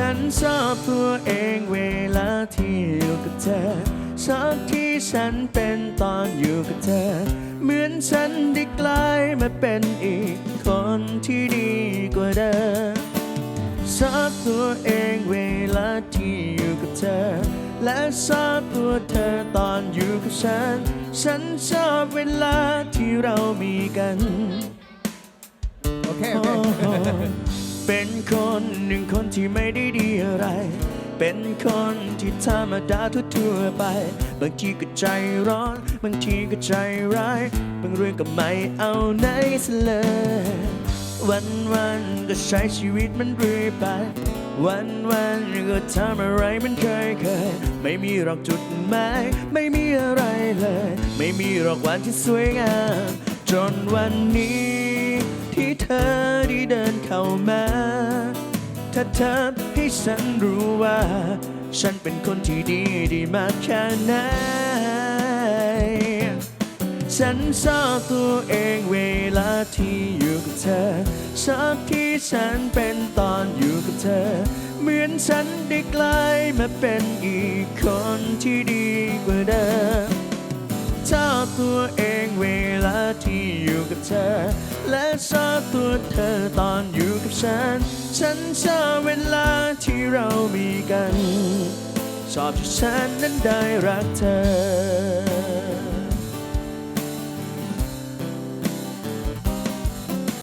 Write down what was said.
ฉันชอบตัวเองเวลาที่อยู่กับเธอชอบที่ฉันเป็นตอนอยู่กับเธอ เหมือนฉันได้กลายมาเป็นอีกคนที่ดีกว่าเดิมชอบตัวเองเวลาที่อยู่กับเธอ และชอบตัวเธอตอนอยู่กับฉัน ฉันชอบเวลาที่เรามีกัน โอเค โอเค เป็นคนหนึ่งคนที่ไม่ได้ดีอะไร เป็นคนที่ธรรมดาทั่วๆไป บางทีก็ใจร้อน บางทีก็ใจร้าย บางเรื่องก็ไม่เอาไหนซะเลย วันวันๆก็ใช้ชีวิตมันเรื่อยไป วันวันๆก็ทำอะไรมันเคยเคยๆไม่มีหรอกจุดหมายไม่มีอะไรเลย ไม่มีหรอกวันที่สวยงาม จนวันนี้ ถ้าเธอให้ฉันรู้ว่า ฉันเป็นคนที่ดีได้มากแค่ไหน ฉันชอบตัวเองเวลาที่อยู่กับเธอชอบที่ฉันเป็นตอนอยู่กับเธอ เหมือนฉันได้กลายมาเป็นอีกคนที่ดีกว่าเดิม และชอบตัวเธอตอนอยู่กับฉัน ฉันชอบเวลาที่เรามีกัน ชอบที่ฉันนั้นได้รักเธอ